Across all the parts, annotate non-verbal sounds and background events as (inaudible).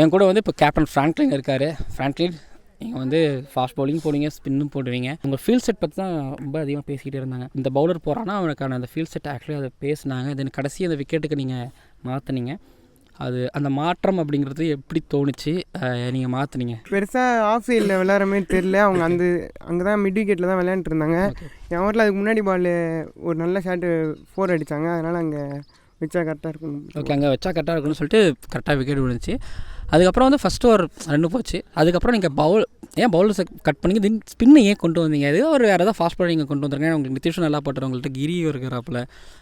என் கூட வந்து இப்போ கேப்டன் ஃப்ராங்க்லின் இருக்கார். ஃப்ராங்க்லின் நீங்கள் வந்து ஃபாஸ்ட் பவுலிங் போடுவீங்க ஸ்பின்னும் போடுவீங்க. உங்கள் ஃபீல்ட் செட் பற்றி தான் ரொம்ப அதிகமாக பேசிக்கிட்டே இருந்தாங்க. இந்த பவுலர் போகிறான்னா அவனுக்கான அந்த ஃபீல்ட் செட் ஆக்சுவலி அதை பேசினாங்க. தென் கடைசி அந்த விக்கெட்டுக்கு நீங்கள் மாற்றினீங்க அது அந்த மாற்றம் அப்படிங்கிறது எப்படி தோணுச்சு? நீங்கள் மாற்றினீங்க பெருசாக ஆஃப் சைடில் விளையாடுற மாதிரி தெரில அவங்க அந்த அங்கே தான் மிட் விக்கெட்டில் தான் விளையாண்டுட்டு இருந்தாங்க. என் ஊரில் அதுக்கு முன்னாடி பால் ஒரு நல்ல ஷாட்டு ஃபோர் அடித்தாங்க அதனால் அங்கே வச்சா கரெக்டாக இருக்கும் ஓகே அங்கே வச்சா கரெக்டாக இருக்கும்னு சொல்லிட்டு கரெக்டாக விக்கெட் விழுந்துச்சு. அதுக்கப்புறம் வந்து ஃபஸ்ட்டு ஒரு ரன்னு போச்சு. அதுக்கப்புறம் நீங்கள் பவுல் ஏன் பவுலர்ஸை கட் பண்ணி தென் ஸ்பின்னை ஏன் கொண்டு வந்தீங்க? அது ஒரு வேறு ஏதாவது ஃபாஸ்ட் பால் நீங்கள் கொண்டு வந்துருங்க உங்களுக்கு நிதிஷும் நல்லா போட்டுரு உங்கள்கிட்ட கிரியும் இருக்கிறாப்புல.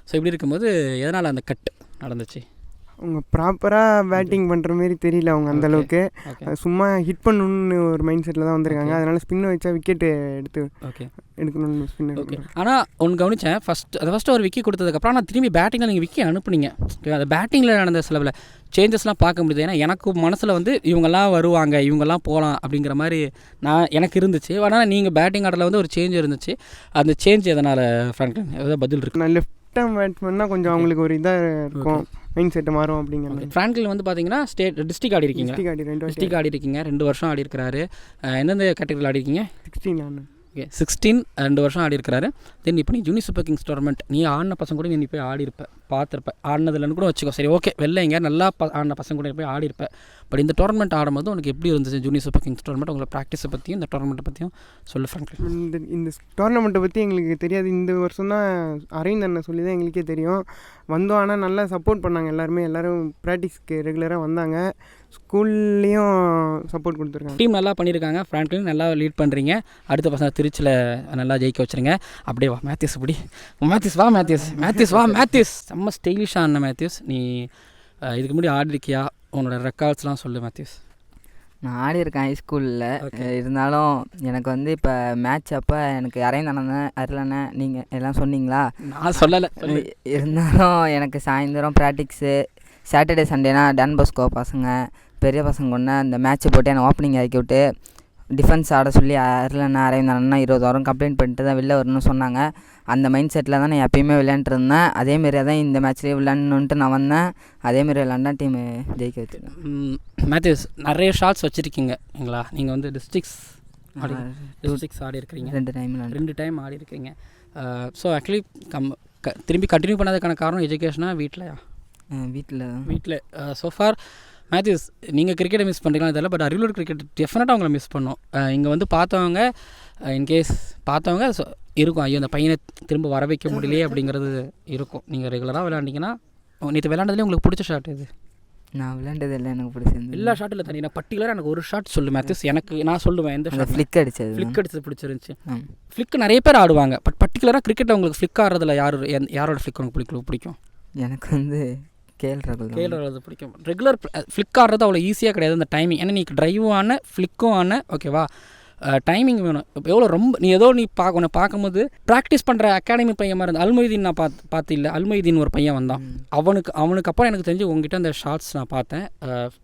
ஸோ இப்படி இருக்கும்போது எதனால் அந்த கட் நடந்துச்சு? அவங்க ப்ராப்பராக பேட்டிங் பண்ணுற மாதிரி தெரியல அவங்க அந்த Okay. அளவுக்கு. ஓகே அது சும்மா ஹிட் பண்ணணும்னு ஒரு மைண்ட் செட்டில் தான் வந்திருக்காங்க. அதனால் ஸ்பின்னை வச்சா விக்கெட்டு எடுத்து ஓகே எடுக்கணும்னு ஸ்பின் ஓகே ஆனால் ஒன்று கவனித்தேன் ஃபஸ்ட் அது ஃபஸ்ட்டு ஒரு விக்கி கொடுத்ததுக்கப்புறம் ஆனால் திரும்பி பேட்டிங்கில் நீங்கள் விக்கி அனுப்புனீங்க. அந்த பேட்டிங்கில் நடந்த சில சேஞ்சஸ்லாம் பார்க்க முடியுது. ஏன்னா எனக்கு மனசில் வந்து இவங்கெல்லாம் வருவாங்க இவங்கெல்லாம் போகலாம் அப்படிங்கிற மாதிரி நான் எனக்கு இருந்துச்சு. ஆனால் நீங்கள் பேட்டிங் ஆர்டரில் வந்து ஒரு சேஞ்ச் இருந்துச்சு. அந்த சேஞ்ச் எதனால் ஃப்ராங்க்லின் ஏதாவது பதில் இருக்கு? நான் லெஃப்ட் ஆம் பேட்ஸ்மேன்னா கொஞ்சம் அவங்களுக்கு ஒரு இதாக இருக்கும். மைண்ட் செட்டு மாறும் அப்படிங்கிற ஃப்ராங்க்லின் வந்து பார்த்தீங்கன்னா ஸ்டேட் டிஸ்ட்ரிக் ஆடி இருக்கீங்க டிஸ்ட்ரிக் ஆடி ரெண்டு டிஸ்ட்ரிக் ஆடி இருக்கீங்க ரெண்டு வருஷம் ஆடி இருக்கிறாரு எந்தெந்த கேட்டகரியில் ஆடி இருக்கீங்க சிக்ஸ்டீன் ஓகே சிக்ஸ்டீன் ரெண்டு வருஷம் ஆடி இருக்கிறாரு. தென் இப்போ நீ ஜூனி சூப்பர் கிங்ஸ் டோர்மெண்ட் நீ ஆடின பசங்க கூட நீ போய் ஆடி இருப்ப பார்த்துருப்ப. ஆடினதுலன்னு கூட வச்சுக்கோ. சரி ஓகே வெளில எங்க நல்லா ப ஆடின பசங்க கூட போய் ஆடி இருப்ப பட் இந்த டோர்னமெண்ட் ஆடும்போது உனக்கு எப்படி இருந்துச்சு ஜூனி சூப்பர் கிங்ஸ் டோர்மெண்ட் உங்களை ப்ராக்டிஸை பற்றியும் இந்த டோர்மெண்ட்டை பற்றியும் சொல்லு ஃப்ரெண்ட் இந்த இந்த டோர்னமெண்ட்டை பற்றி எங்களுக்கு தெரியாது. இந்த வருஷம் தான் அரவிந்த் அண்ணன் சொல்லி தான் எங்களுக்கே தெரியும். வந்தோம். ஆனால் நல்லா சப்போர்ட் பண்ணாங்க எல்லாருமே. எல்லோரும் ப்ராக்டிஸ்க்கு ரெகுலராக வந்தாங்க. ஸ்கூல்லேயும் சப்போர்ட் கொடுத்துருக்காங்க. டீம் நல்லா பண்ணியிருக்காங்க ஃப்ராங்க்லின் நல்லா லீட் பண்ணுறீங்க அடுத்த பசங்க திருச்சியில் நல்லா ஜெயிக்க வச்சுருங்க. அப்படியே வா மேத்யூஸ் இப்படி. மேத்யூஸ் வா மேத்யூஸ் மேத்யூஸ் வா மேத்யூஸ் செம்ம ஸ்டைலிஷாக ஆன மேத்யூஸ் நீ இதுக்கு முன்னாடி ஆடி இருக்கியா உன்னோட ரெக்கார்ட்ஸ்லாம் சொல்லு மேத்யூஸ் நான் ஆடி இருக்கேன் ஹைஸ்கூலில். இருந்தாலும் எனக்கு வந்து இப்போ மேட்ச் அப்போ எனக்கு அரைந்தண்ணன் அருளண்ணன் நீங்கள் எல்லாம் சொன்னீங்களா? நான் சொல்லலை இருந்தாலும் எனக்கு சாயந்தரம் ப்ராக்டிக்ஸு சாட்டர்டே சண்டேனா டன் பஸ்கோ பசங்க. பெரிய பசங்க ஒன்று அந்த மேட்ச்சை போட்டு என்னை ஓப்பனிங் இறக்கி விட்டு டிஃபென்ஸ் ஆட சொல்லி அருளண்ணா அரவிந்தண்ணா இருபது வாரம் கம்ப்ளைண்ட் பண்ணிட்டு தான் வெளில வரணும்னு சொன்னாங்க. அந்த மைண்ட் செட்டில் தான் நான் எப்பயுமே விளையாண்டுட்டு இருந்தேன். அதேமாரியே தான் இந்த மேட்ச்லேயே விளையாடணுன்ட்டு நான் வந்தேன். அதேமாரி விளையாண்டா டீம் ஜெயிக்க வச்சுருக்கேன் மேத்யூஸ் நிறைய ஷாட்ஸ் வச்சுருக்கீங்களா நீங்கள் வந்து டிஸ்ட்ரிக்ஸ் ஆடி டிஸ்ட்ரிக்ஸ் ஆடி இருக்கிறீங்க. ரெண்டு டைம் ரெண்டு டைம் ஆடி இருக்கீங்க ஸோ ஆக்சுவலி கம் க திரும்பி கண்டினியூ பண்ணதுக்கான காரணம் எஜுகேஷனாக வீட்டிலையா வீட்டில் வீட்டில் ஸோஃபார் மேத்யூஸ் நீங்கள் கிரிக்கெட்டை மிஸ் பண்ணுறீங்களா தெரியல பட் அரியலூர் கிரிக்கெட் டெஃபினட்டாக அவங்கள மிஸ் பண்ணோம். இங்கே வந்து பார்த்தவங்க இன்கேஸ் பார்த்தவங்க இருக்கும். ஐயோ அந்த பையனை திரும்ப வர வைக்க முடியலையே (laughs) அப்படிங்கிறது இருக்கும். நீங்கள் ரெகுலராக விளையாண்டிங்கன்னா நேற்று விளையாண்டதுலேயே உங்களுக்கு பிடிச்ச ஷாட் இது நான் விளையாண்டது இல்லை எனக்கு பிடிச்சிருந்து எல்லா ஷாட்டில் தனி நான் பர்டிகுலராக எனக்கு ஒரு ஷாட் சொல்லு மேத்யூஸ். எனக்கு நான் சொல்லுவேன் எந்த ஷாட் ஃப்ளிக் அடிச்சது. ஃப்ளிக் அடிச்சது பிடிச்சிருந்துச்சு. ஃப்ளிக் நிறைய பேர் ஆடுவாங்க பட் பர்டிகுலராக கிரிக்கெட் உங்களுக்கு ஃப்ளிக் ஆடுறதுல யார் யாரோட ஃப்ளிக் உங்களுக்கு பிடிக்கும்? பிடிக்கும். எனக்கு வந்து கேஎல் ராகுல் கேஎல் ஆடுறது பிடிக்கும் ரெகுலர் ஃப்ளிக் ஆடுறது அவ்வளோ ஈஸியாக கிடையாது அந்த டைமிங் ஏன்னா நீ ட்ரைவும் ஆன ஃப்ளிக்கும் ஆன ஓகேவா டைமிங் வேணும். எவ்வளோ ரொம்ப நீ ஏதோ நீ பார்க்க உன்னை பார்க்கும்போது ப்ராக்டிஸ் பண்ணுற அகாடமி பையன் மாதிரி இருந்தா அல்மொய்தீன் நான் பார்த்து பார்த்து இல்லை அல்மொய்தீன் ஒரு பையன் வந்தான். அவனுக்கு அவனுக்கு அப்புறம் எனக்கு தெரிஞ்சு உங்ககிட்ட அந்த ஷார்ட்ஸ் நான் பார்த்தேன்.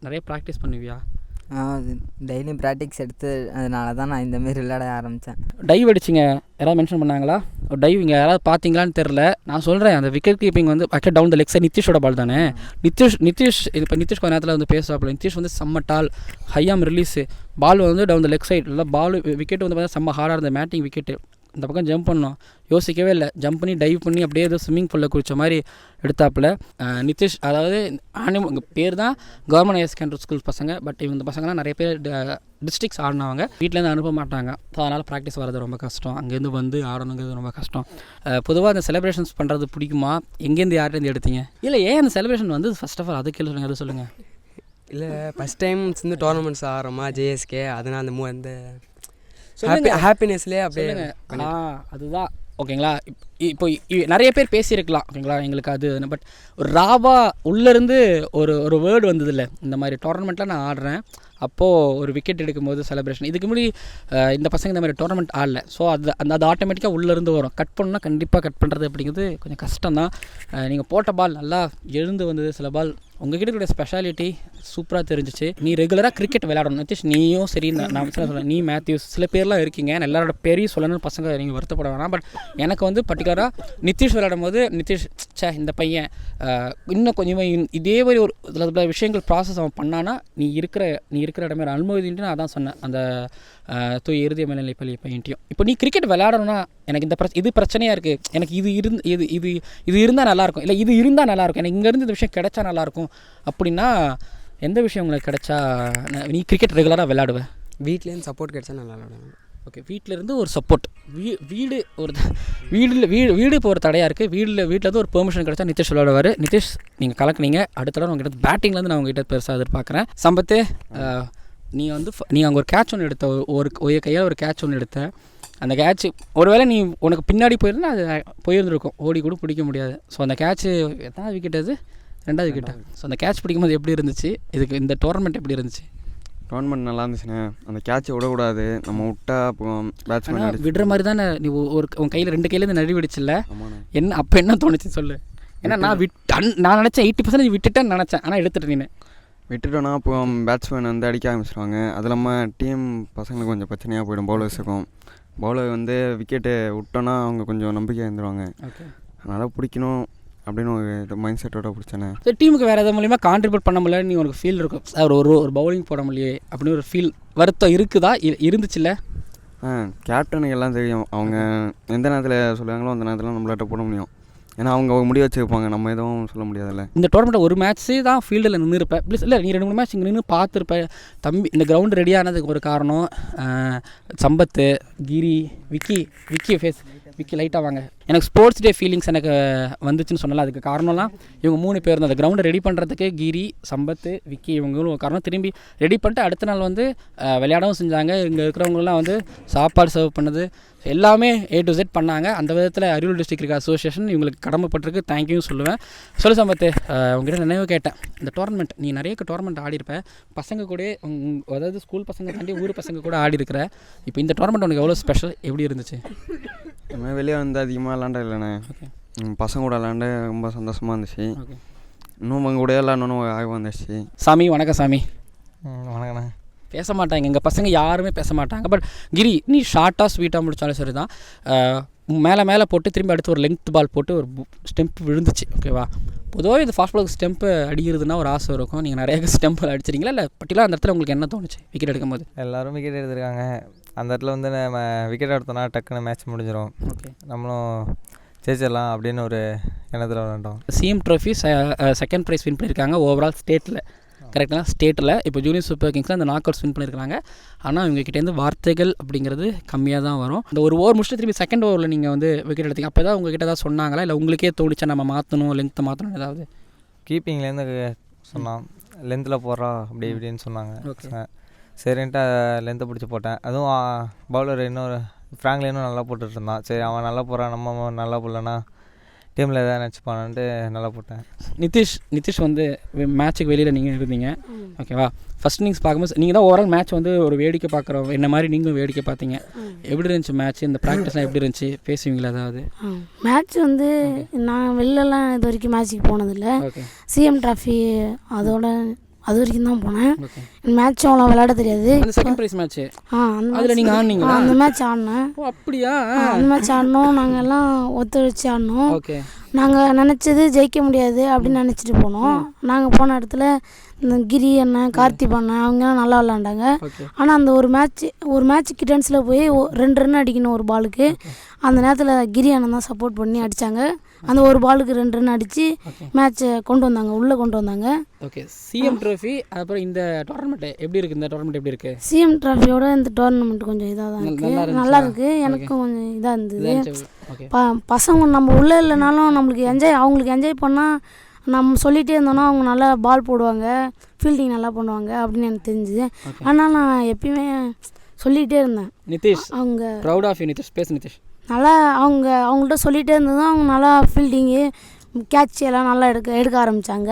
நிறைய ப்ராக்டிஸ் பண்ணுவியா? டெய்லியும் ப்ராக்டிக்ஸ் எடுத்து அதனால தான் நான் இந்தமாரி விளையாட ஆரம்பித்தேன் டைவ் அடிச்சிங்க. யாராவது மென்ஷன் பண்ணாங்களா? டைவ் இங்கே யாராவது பார்த்தீங்களான்னு தெரில நான் சொல்கிறேன் அந்த விக்கெட் கீப்பிங் வந்து ஆக்சுவலாக டவுன் த லெக்ஸை நிதிஷோட பால் தானே? நிதிஷ் நிதிஷ் இப்போ நிதிஷ் கொஞ்ச நேரத்தில் வந்து பேசுவாப்பில். நிதிஷ் வந்து செம்ம டால் ஹையாம் ரிலீஸு பால் வந்து டவுன் த லெக் சைடு இல்லை பால் விக்கெட் வந்து பார்த்தா செம்ம ஹார்டாக இருந்த மேட்டிங் விக்கெட்டு இந்த பக்கம் ஜம்ப் பண்ணோம். யோசிக்கவே இல்லை. ஜம்ப் பண்ணி டைவ் பண்ணி அப்படியே ஏதோ ஸ்விம்மிங் பூலில் குளிச்ச மாதிரி எடுத்தாப்புல. நிதிஷ் அதாவது ஆனிமல் இங்கே பேர் தான் கவர்மெண்ட் ஹையர் செகண்டரி ஸ்கூல் பசங்க பட் இவங்க பசங்கலாம் நிறைய பேர் டிஸ்ட்ரிக்ஸ் ஆடினவங்க. வீட்டிலேருந்து அனுப்ப மாட்டாங்க. ஸோ அதனால் ப்ராக்டிஸ் வர்றது ரொம்ப கஷ்டம். அங்கேருந்து வந்து ஆடணுங்கிறது ரொம்ப கஷ்டம். பொதுவாக அந்த செலிப்ரேஷன்ஸ் பண்ணுறது பிடிக்குமா? எங்கேருந்து யார்கிட்டேருந்து எடுத்தீங்க? இல்லை ஏன் அந்த செலிப்ரேஷன் வந்து ஃபஸ்ட் ஆஃப் ஆல் அது கேள்வி சொல்லுங்கள் அது சொல்லுங்கள் இல்லை ஃபஸ்ட் டைம் வந்து டோர்னமெண்ட்ஸ் ஆடுறோமா ஜேஎஸ்கே அதனால் அந்த மூ அந்த சொல்லுங்க. ஹாப்பினஸ்லேயே அப்படியே ஆ அதுதான். ஓகேங்களா? இப்- இப்போ நிறைய பேர் பேசியிருக்கலாம். ஓகேங்களா? எங்களுக்கு அது பட் ஒரு ராவா உள்ளேருந்து ஒரு ஒரு வேர்டு வந்தது இல்லை இந்த மாதிரி டோர்னமெண்ட்டில் நான் ஆடுறேன். அப்போது ஒரு விக்கெட் எடுக்கும்போது செலிப்ரேஷன் இதுக்கு முன்னாடி இந்த பசங்க இந்த மாதிரி டோர்னமெண்ட் ஆடல. ஸோ அது அந்த அது ஆட்டோமேட்டிக்காக உள்ளேருந்து வரும். கட் பண்ணால் கண்டிப்பாக கட் பண்ணுறது அப்படிங்கிறது கொஞ்சம் கஷ்டம் தான் நீங்கள் போட்ட பால் நல்லா எழுந்து வந்தது. சில பால் உங்ககிட்ட இருக்கிற ஸ்பெஷாலிட்டி சூப்பராக தெரிஞ்சிச்சு. நீ ரெகுலராக கிரிக்கெட் விளையாடணும். நிதிஷ் நீயும் சரி நான் நான் சொல்கிறேன் நீ மேத்யூஸ் சில பேர்லாம் இருக்கீங்க. எல்லாரோட பேரையும் சொல்லணும்னு பசங்க நீங்கள் வருத்தப்பட வேணாம். பட் எனக்கு வந்து பர்டிகுலராக நிதிஷ் விளையாடும் போது நிதிஷ் ச்சே இந்த பையன் இன்னும் கொஞ்சம் இதே மாதிரி ஒரு சில விஷயங்கள் ப்ராசஸ் அவன் பண்ணானா நீ இருக்கிற நீ இருக்கிற இடமே அனுமதின்ட்டு நான் அதான் சொன்னேன். அந்த தூய் இறுதி மேல்நிலை பள்ளி பையன்ட்டையும் இப்போ நீ கிரிக்கெட் விளையாடணும்னா எனக்கு இந்த பிரச்ச இது பிரச்சனையாக இருக்குது எனக்கு இது இருந்து இது இது இது இருந்தால் நல்லாயிருக்கும் இல்லை இது இருந்தால் நல்லாயிருக்கும் எனக்கு இங்கேருந்து இந்த விஷயம் கிடைச்சா நல்லாயிருக்கும் அப்படின்னா எந்த விஷயம் உங்களுக்கு கிடைச்சா நீ கிரிக்கெட் ரெகுலராக விளையாடுவ? வீட்லேருந்து சப்போர்ட் கிடைச்சா நல்லா விளாடுவேன் ஓகே வீட்டிலேருந்து ஒரு சப்போர்ட் வீ வீடு ஒரு வீடில் வீடு வீடு இப்போ ஒரு தடையாக இருக்குது வீட்டில் வீட்டிலேருந்து ஒரு பெர்மிஷன் கிடைச்சா நிதிஷ் விளையாடுவார். நிதிஷ் நீங்கள் கலக்குனீங்க. அடுத்த தடவை உங்ககிட்ட பேட்டிங்லேருந்து நான் உங்ககிட்ட பெருசாக எதிர்பார்க்குறேன். சம்பத்து நீ வந்து நீ அங்கே ஒரு கேட்ச் ஒன்று எடுத்த ஒரு- கையில் ஒரு கேட்ச் ஒன்று எடுத்த அந்த கேட்ச் ஒருவேளை நீ உனக்கு பின்னாடி போயிருந்தா அது போயிருந்திருக்கும். ஓடி கூட பிடிக்க முடியாது. ஸோ அந்த கேட்ச் எத்தனாவது விக்கெட் அது? ரெண்டாவது விக்கெட்டா ஸோ அந்த கேட்ச் பிடிக்கும்போது எப்படி இருந்துச்சு? இதுக்கு இந்த டோர்னமெண்ட் எப்படி இருந்துச்சு? டோர்னமெண்ட் நல்லா இருந்துச்சுண்ணே. அந்த கேட்சை விடக்கூடாது. நம்ம விட்டா அப்போ பேட்ஸ்மேன் விடுற மாதிரி தானே நீ ஒரு உன் கையில் ரெண்டு கையிலேருந்து நழுவி விடுச்சுல்ல? என்ன அப்போ என்ன தோணுச்சு சொல்லு? ஏன்னா நான் விட் நான் நினச்சேன் எயிட்டி பர்சன்டேஜ் விட்டுட்டேன்னு நினச்சேன். ஆனால் எடுத்துட்டு நீ விட்டுட்டோன்னா அப்போ பேட்ஸ்மேன் வந்து அடிக்க ஆரம்பிச்சிருவாங்க. அது இல்லாமல் டீம் பசங்களுக்கு கொஞ்சம் பிரச்சனையாக போயிடும். பவுலர்ஸுக்கும் பவுலர் வந்து விக்கெட்டு விட்டோன்னா அவங்க கொஞ்சம் நம்பிக்கை இருந்துருவாங்க அதனால் பிடிக்கணும் அப்படின்னு ஒரு மைண்ட் செட்டோட பிடிச்சேண்ணே ஸோ டீமுக்கு வேறு எதாவது மூலியமாக கான்ட்ரிபியூட் பண்ண முடியல நீ உனக்கு ஃபீல் இருக்கும். ஒரு ஒரு ஒரு பவுலிங் போட முடியலையே அப்படின்னு ஒரு ஃபீல் வருத்தம் இருக்குதா? இருந்துச்சுல்ல? ஆ கேப்டனுக்கு எல்லாம் தெரியும். அவங்க எந்த நேரத்தில் சொல்லுவாங்களோ அந்த நேரத்தில் நம்மளாட்ட போட முடியும். ஏன்னா அவங்க முடிவு வச்சுருப்பாங்க. நம்ம எதுவும் சொல்ல முடியாதுல்ல. இந்த டோர்னமெண்ட் ஒரு மேட்ச்சே தான் ஃபீல்டில் நின்று இருப்பேன் ப்ளீஸ் இல்லை நீ ரெண்டு மூணு மேட்ச் இங்கே நின்று பார்த்துருப்பேன் தம்பி இந்த கிரவுண்டு ரெடி ஆனதுக்கு ஒரு காரணம் சம்பத்து கிரி விக்கி விக்கி ஃபேஸ் விக்கி லைட்டாக வாங்க. எனக்கு ஸ்போர்ட்ஸ் டே ஃபீலிங்ஸ் எனக்கு வந்துச்சுன்னு சொன்னல அதுக்கு காரணம்லாம் இவங்க மூணு பேர் தான். அந்த கிரவுண்டை ரெடி பண்ணுறதுக்கு கிரி சம்பத்து விக்கி இவங்களும் ஒரு காரணம். திரும்பி ரெடி பண்ணிட்டு அடுத்த நாள் வந்து விளையாடவும் செஞ்சாங்க. இங்கே இருக்கிறவங்களாம் வந்து சாப்பாடு சர்வ் பண்ணது. எல்லாமே ஏ டு Z பண்ணாங்க. அந்த விதத்தில் அரியலூர் டிஸ்ட்ரிக்ட் இருக்க அசோசியேஷன் இவங்களுக்கு கடமைப்பட்டிருக்கு. தேங்க்யூ சொல்லுவேன். சொல்லு சம்பத்து உங்ககிட்ட நினைவு கேட்டேன். இந்த டோர்னமெண்ட் நீ நிறைய டோர்னமெண்ட் ஆடி இருப்ப பசங்க கூட அதாவது ஸ்கூல் பசங்க தாண்டி ஊர் பசங்க கூட ஆடி இருக்கிற இப்போ இந்த டோர்னமெண்ட் உனக்கு எவ்வளோ ஸ்பெஷல் எப்படி இருந்துச்சு? வெளியே வந்து அதிகமாக விளாண்ட இல்லைண்ணே. பசங்க கூட விளாண்டு ரொம்ப சந்தோஷமாக இருந்துச்சு. இன்னும் அவங்க கூட விளாடணும் ஆர்வம் வந்துச்சு சாமி வணக்கம் சாமி. வணக்கண்ணா. பேச மாட்டாங்க எங்கள் பசங்க யாருமே பேச மாட்டாங்க பட் கிரி நீ ஷார்ட்டாக ஸ்வீட்டாக முடிச்சாலும் சரி தான் மேலே மேலே போட்டு திரும்பி அடுத்து ஒரு லெங்த் பால் போட்டு ஒரு ஸ்டெம்ப் விழுந்துச்சு. ஓகேவா பொதுவாக இது ஃபாஸ்ட் பாலுக்கு ஸ்டெம்ப்பு அடிக்கிறதுனா ஒரு ஆசை இருக்கும். நீங்கள் நிறைய (laughs) ஸ்டெம்பில் அடிச்சிருங்களா இல்லை பர்டிகுலர் அந்த இடத்துல உங்களுக்கு என்ன தோணுச்சு? விக்கெட் எடுக்கும்போது. எல்லாரும் விக்கெட் எடுத்திருக்காங்க. அந்த இடத்துல வந்து நம்ம விக்கெட் எடுத்தோன்னா டக்குன்னு மேட்ச் முடிஞ்சிடும் ஓகே நம்மளும் ஜெயிச்சிடலாம் அப்படின்னு ஒரு எண்ணத்தில் விளாண்டோம் CM trophy second prize win பண்ணியிருக்காங்க ஓவரால் ஸ்டேட்டில் கரெக்டாக ஸ்டேட்டில் இப்போ ஜூனியர் சூப்பர் கிங்ஸில் அந்த நாக் அவுட்ஸ் வின் பண்ணியிருக்காங்க ஆனால் இவங்க கிட்டேருந்து வார்த்தைகள் அப்படிங்கிறது கம்மியாக தான் வரும். இந்த ஒரு ஓவர் முடிச்சுட்டு திரும்பி செகண்ட் ஓவரில் நீங்கள் வந்து விக்கெட் எடுத்தீங்க. அப்போ தான் உங்ககிட்ட ஏதாவது சொன்னாங்களா? இல்லை உங்களுக்கே தோடிச்சா நம்ம மாற்றணும் லென்த்தை மாற்றணும் ஏதாவது? கீப்பிங்லேருந்து சொன்னான். லென்த்தில் போடுறா அப்படி இப்படின்னு சொன்னாங்க. சரின்ட்டு லென்த்தை பிடிச்சி போட்டேன். அதுவும் பவுலர் இன்னொரு ஃப்ராங்க்லினும் நல்லா போட்டுட்டு இருந்தான். சரி அவன் நல்லா போகிறான் நம்ம நல்லா போடலன்னா டீமில் எதாவது நினச்சிப்பானான்ட்டு நல்லா போட்டேன். நிதிஷ் நிதிஷ் வந்து மேட்ச்சுக்கு வெளியில் நீங்கள் இருந்தீங்க. ஓகேவா ஃபஸ்ட் இன்னிங்ஸ் பார்க்கும்போது நீங்கள் தான் ஓவரால் மேட்ச் வந்து ஒரு வேடிக்கை பார்க்குறோம் என்ன மாதிரி நீங்களும் வேடிக்கை பார்த்தீங்க? எப்படி இருந்துச்சு மேட்ச் இந்த ப்ராக்டிஸ்லாம் எப்படி இருந்துச்சு? பேசுவீங்களா ஏதாவது? மேட்ச் வந்து நான் வெளிலலாம் இது வரைக்கும் மேட்ச்சுக்கு போனதில்லை. சிஎம் ட்ராஃபி அதோட அது வரைக்கும் தான் போனேன். மேட்ச் அவ்வளோ விளையாட தெரியாது. அந்த செகண்ட் ப்ரைஸ் மேட்ச்சு ஆ அந்த அதுல match- நீங்க ஆ, ஆடுனீங்களா? அந்த மேட்ச் ஆடினேன். ஓ அப்படியா? அந்த மேட்ச் ஆடினோம். நாங்கள் எல்லாம் ஒத்துழைச்சி ஆடினோம். ஓகே நாங்கள் நினச்சது ஜெயிக்க முடியாது அப்படின்னு நினச்சிட்டு போனோம். நாங்கள் போன இடத்துல இந்த கிரி அண்ணன் கார்த்திப் அண்ணன் அவங்கலாம் நல்லா விளாண்டாங்க ஆனால் அந்த ஒரு மேட்ச் ஒரு மேட்ச் கிட்டன்ஸில் போய் ரெண்டு ரன் அடிக்கணும் ஒரு பாலுக்கு அந்த நேரத்தில் கிரி அண்ணன் தான் சப்போர்ட் பண்ணி அடித்தாங்க அந்த ஒரு பாலுக்கு ரெண்டு ரன் அடித்து மேட்ச்சை கொண்டு வந்தாங்க உள்ளே கொண்டு வந்தாங்க. ஓகே. சிஎம் ட்ரோஃபி அப்புறம் இந்த டோர்னமெண்ட் எப்படி இருக்கு? இந்த டோர்னமெண்ட் எப்படி இருக்கு? சிஎம் ட்ராஃபியோட இந்த டோர்னமெண்ட் கொஞ்சம் இதாக தான் இருக்குது? நல்லா இருக்குது எனக்கும் கொஞ்சம் இதாக இருந்தது. ப பசங்க நம்ம உள்ளே இல்லைனாலும் நம்மளுக்கு என்ஜாய் அவங்களுக்கு என்ஜாய் பண்ணால் நம்ம சொல்லிகிட்டே இருந்தோம்னா அவங்க நல்லா பால் போடுவாங்க ஃபீல்டிங் நல்லா பண்ணுவாங்க அப்படின்னு எனக்கு தெரிஞ்சுது. ஆனால் நான் எப்பயுமே சொல்லிகிட்டே இருந்தேன். நிதிஷ் அவங்க ப்ரௌட் ஆஃப் யூ நிதிஷ். பேசு நிதிஷ். நல்லா அவங்க அவங்கள்ட்ட சொல்லிகிட்டே இருந்ததும் அவங்க நல்லா ஃபீல்டிங்கு கேட்ச் எல்லாம் நல்லா எடுக்க எடுக்க ஆரம்பித்தாங்க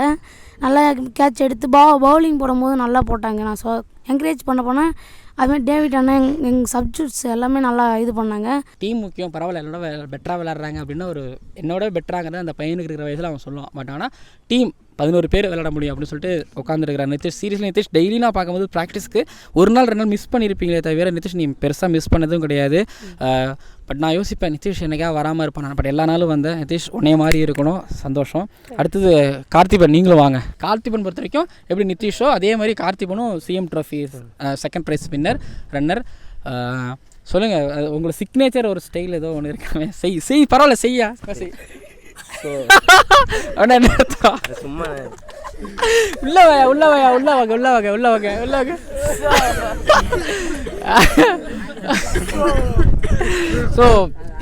நல்லா கேட்ச் எடுத்து பா பவுலிங் போடும்போது நல்லா போட்டாங்க. நான் சொ என்கரேஜ் பண்ண போனேன் அதுமாதிரி டேவிட் அண்ணன் எங் எங்கள் சப்ஜெக்ட்ஸ் எல்லாமே நல்லா இது பண்ணாங்க. டீம் முக்கியம் பரவாயில்ல என்னோட பெட்டராக விளாட்றாங்க அப்படின்னு ஒரு என்னோட பெட்டராங்கிறத அந்த பையனுக்கு இருக்கிற வயசில் அவன் சொல்லுவான். பட் ஆனால் டீம் பதினோரு பேர் விளையாட முடியும் அப்படின்னு சொல்லிட்டு உட்காந்துருக்கிறார் நிதிஷ் சீரியஸ்லி நிதிஷ் டெய்லி நான் பார்க்கும்போது ப்ராக்டிஸ்க்கு ஒரு நாள் ரெண்டு நாள் மிஸ் பண்ணியிருப்பீங்களே தவிர நிதிஷ் நீ பெருசாக மிஸ் பண்ணதும் கிடையாது. பட் நான் யோசிப்பேன் நிதிஷ் என்னைக்கா வராமல் இருப்பான்? பட் எல்லா நாளும் வந்தேன். நிதிஷ் உன்னைய மாதிரி இருக்கணும். சந்தோஷம். அடுத்தது கார்த்திபன் நீங்களும் வாங்க. கார்த்திபன் பொறுத்த வரைக்கும் எப்படி நிதிஷோ அதே மாதிரி கார்த்திபனும் CM trophy second prize winner runner சொல்லுங்கள் உங்களோட சிக்னேச்சர் ஒரு ஸ்டைல் ஏதோ ஒன்று இருக்காமே (laughs) செய் செய் பரவாயில்ல செய்யா. செய் அப்படின்னா என்ன? சும்மா. உள்ள வாயா உள்ள வாயா உள்ள வாங்க உள்ள வாங்க உள்ள வாங்க உள்ள வாங்க. ஸோ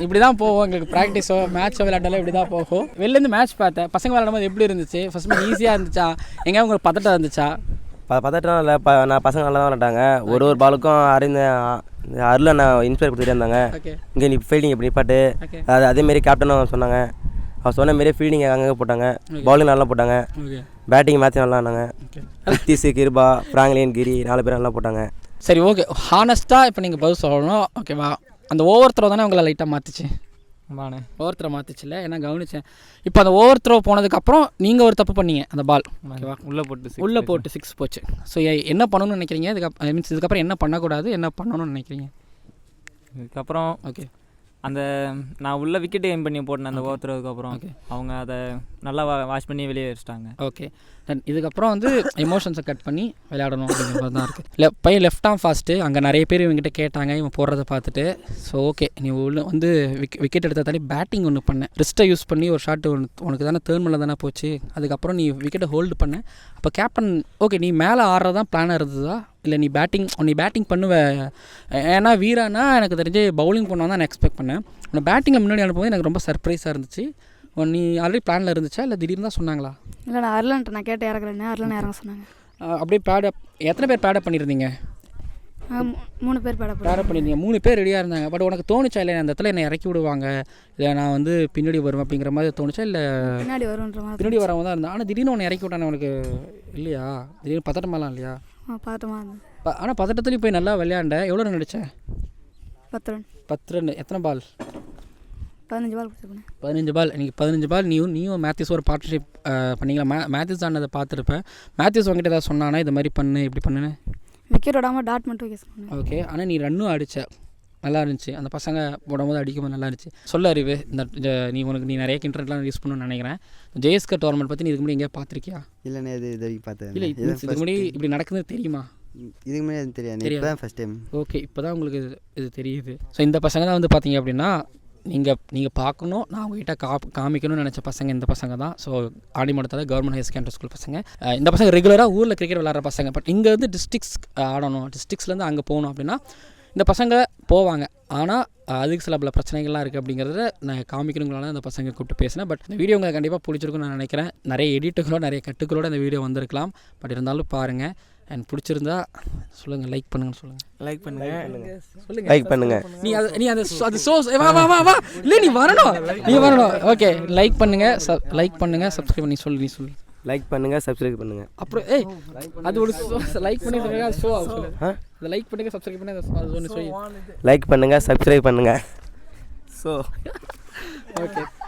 இப்படி தான் போவோம். எங்களுக்கு ப்ராக்டிஸோ மேட்ச்சோ விளையாட்டாலும் இப்படி தான் போகும். வெளிலேருந்து மேட்ச் பார்த்தேன். பசங்க விளையாடும் போது எப்படி இருந்துச்சு? ஃபர்ஸ்ட் மேட்ச் ஈஸியாக இருந்துச்சா? எங்கேயா உங்களுக்கு பதட்டம் இருந்துச்சா? ப பதட்டம் இல்லை. ப நான் பசங்க நல்லா தான் விளாட்டாங்க ஒரு ஒரு பாலுக்கும் அறிந்த அருளை நான் இன்ஸ்பயர் கொடுத்துட்டே இருந்தாங்க. ஓகே இங்கே நீ ஃபீல்டிங் இப்படி நிப்பாட்டு. அது அதேமாரி கேப்டனும் சொன்னாங்க. அவர் சொன்ன மாரி ஃபீல்டிங் அங்கங்கே போட்டாங்க. பவுலிங் நல்லா போட்டாங்க. ஓகே பேட்டிங் மேட்ச் நல்லா ஆனாங்க ஓகே நித்திஷ் கிருபா ஃப்ராங்க்லின் கிரி நாலு பேர் நல்லா போட்டாங்க. சரி ஓகே ஹானஸ்ட்டாக இப்போ நீங்கள் பதில் சொல்லணும். ஓகேவா அந்த ஓவர் த்ரோ தானே உங்களை லைட்டாக மாற்றுச்சு வாண்ணே ஓவர் த்ரோ மாற்றுச்சுல ஏன்னா கவனிச்சேன். இப்போ அந்த ஓவர் த்ரோ போனதுக்கப்புறம் நீங்கள் ஒரு தப்பு பண்ணீங்க அந்த பால் ஓகேவா உள்ளே போட்டு உள்ளே போட்டு சிக்ஸ் போச்சு. ஸோ என்ன பண்ணணும்னு நினைக்கிறீங்க? இதுக்கு ஐ மீன்ஸ் இதுக்கப்புறம் என்ன பண்ணக்கூடாது? என்ன பண்ணணும்னு நினைக்கிறீங்க? இதுக்கப்புறம் ஓகே அந்த நான் உள்ள விக்கெட் எய்ம் பண்ணி போட்டேன் அந்த Okay. ஓத்துறதுக்கு அப்புறம். அவங்க அதை நல்லா வா வாஷ் பண்ணி வெளியே வச்சிட்டாங்க ஓகே தென் இதுக்கப்புறம் வந்து எமோஷன்ஸை கட் பண்ணி விளையாடணும் அப்படிங்கிற மாதிரி தான் இருக்குது இல்லை பையன் லெஃப்ட் ஆம் ஃபாஸ்ட்டு அங்கே நிறைய பேர் இவங்ககிட்ட கேட்டாங்க இவன் போடுறத பார்த்துட்டு. ஸோ ஓகே நீ உள்ள வந்து விக் விக்கெட் எடுத்த தாண்டி பேட்டிங் ஒன்று பண்ணேன் ரிஸ்ட்டை யூஸ் பண்ணி ஒரு ஷாட் ஒன்று உனக்கு தானே தேர்மலில் தானே போச்சு. அதுக்கப்புறம் நீ விக்கெட்டை ஹோல்டு பண்ண. அப்போ கேப்டன் ஓகே நீ மேலே ஆடுறதான் பிளானாக இருந்ததா? இல்லை நீ பேட்டிங் நீ பேட்டிங் பண்ணுவ. ஏன்னா வீரானா எனக்கு தெரிஞ்சு பவுலிங் பண்ணால் தான் நான் எக்ஸ்பெக்ட் பண்ணேன். உன்னை பேட்டிங்கில் முன்னாடி அனுப்பும்போது எனக்கு ரொம்ப சர்ப்ரைஸாக இருந்துச்சு. நீ ஆல்ரெடி பிளானில் இருந்துச்சா? இல்லை திடீர்னு தான் சொன்னாங்களா? இல்லை நான் அருளன்ட்டு நான் கேட்டு இறக்குறேன்னு அருளன் இறங்க சொன்னாங்க. அப்படியே பேடப் எத்தனை பேர் பேடப் பண்ணியிருந்தீங்க? மூணு பேர் பேட பேடப் பண்ணியிருந்தீங்க. மூணு பேர் ரெடியாக இருந்தாங்க. பட் உனக்கு தோணுச்சா? இல்லை அந்த இடத்துல என்னை இறக்கி விடுவாங்க? இல்லை நான் வந்து பின்னாடி வருவேன் அப்படிங்கிற மாதிரி தோணுச்சா? இல்லை பின்னாடி வரும்ன்ற மாதிரி பின்னாடி வரவங்க தான் இருந்தேன் ஆனால் திடீர்னு உன்னை இறக்கி விட்டானே உனக்கு? இல்லையா? திடீர்னு பதட்டமாலாம் இல்லையா? பாட்டமாக இருந்தது ஆனால் பதட்டத்துலேயும் போய் நல்லா விளையாண்ட எவ்வளோ ரன் அடிச்ச பத்து ரன் பத்து ரன் எத்தனை பால் பதினஞ்சு பால் கொடுத்துருக்கேன். பதினஞ்சு பால் நீங்கள் பதினஞ்சு பால் நீயும் நீயும் மேத்யூஸ் ஒரு பார்ட்னர்ஷிப் பண்ணீங்களா? மே மேத்யூஸ் ஆனதை பார்த்துருப்பேன். மேத்யூஸ் உங்ககிட்ட ஏதாவது சொன்னானா இது மாதிரி பண்ணு இப்படி பண்ணுன்னு? விக்கெட் விடாமல் டாட் மட்டும் வைக்க ஓகே ஆனால் நீ ரன்னும் அடிச்ச. நல்லா இருந்துச்சு. அந்த பசங்க போடும்போது அடிக்கும்போது நல்லா இருந்துச்சு. சொல்ல அறிவு. இந்த நீ உனக்கு நீ நிறைய இன்டர்நெட்லாம் யூஸ் பண்ணணும்னு நினைக்கிறேன். ஜேஎஸ்கே டோர்னமெண்ட் பற்றி நீ இதுக்கு முன்னாடி எங்கேயா பார்த்துருக்கியா? இல்லைண்ணே இது இது பார்த்தேன் இல்லை இது இதுக்கு முன்னாடி இப்படி நடக்குதுன்னு தெரியுமா? இதுக்கு முன்னாடி தெரியாது. தெரியாது. ஃபஸ்ட் டைம் ஓகே இப்போ தான் உங்களுக்கு இது இது தெரியுது. ஸோ இந்த பசங்க தான் வந்து பார்த்தீங்க அப்படின்னா நீங்கள் நீங்கள் பார்க்கணும். நான் உங்ககிட்ட கா காமிக்கணும்னு நினச்ச பசங்க இந்த பசங்க தான். ஸோ ஆடிமடத்தில் கவர்மெண்ட் ஹையர் செகண்டரி ஸ்கூல் பசங்க. இந்த பசங்க ரெகுலராக ஊரில் கிரிக்கெட் விளாட்ற பசங்க. பட் இங்கே வந்து டிஸ்ட்ரிக்ஸ் ஆடணும். டிஸ்ட்ரிக்ஸ்லேருந்து அங்கே போகணும் அப்படின்னா இந்த பசங்க போவாங்க. ஆனால் அதுக்கு சில பல பிரச்சனைகள்லாம் இருக்குது அப்படிங்கிறத நான் காமிக்கணுங்களால அந்த பசங்க கூப்பிட்டு பேசினேன். பட் இந்த வீடியோ உங்களுக்கு கண்டிப்பாக பிடிச்சிருக்கும்னு நான் நினைக்கிறேன். நிறைய எடிட்டுகளோ நிறைய கட்டுகளோட இந்த வீடியோ வந்திருக்கலாம். பட் இருந்தாலும் பாருங்கள் அண்ட் பிடிச்சிருந்தா சொல்லுங்கள் லைக் பண்ணுங்கன்னு சொல்லுங்கள் லைக் பண்ணுங்க. சொல்லுங்க. லைக் பண்ணுங்க. நீ அது நீ அந்த சோ- அது சோ வா வா வா வா. இல்லை நீ வரணும். நீ வரணும். ஓகே லைக் பண்ணுங்க லைக் பண்ணுங்க சப்ஸ்கிரைப் பண்ணி சொல்லு நீ சொல்லு. லைக் பண்ணுங்க சப்ஸ்கிரைப் பண்ணுங்க. அப்புறம் ஏய் அது ஒரு லைக் பண்ணி சொல்லுங்க அது ஷோ? அந்த லைக் பண்ணுங்க சப்ஸ்கிரைப் பண்ணி அது அது ஒன்று சொல்லி லைக் பண்ணுங்க சப்ஸ்கிரைப் பண்ணுங்க. So okay (laughs)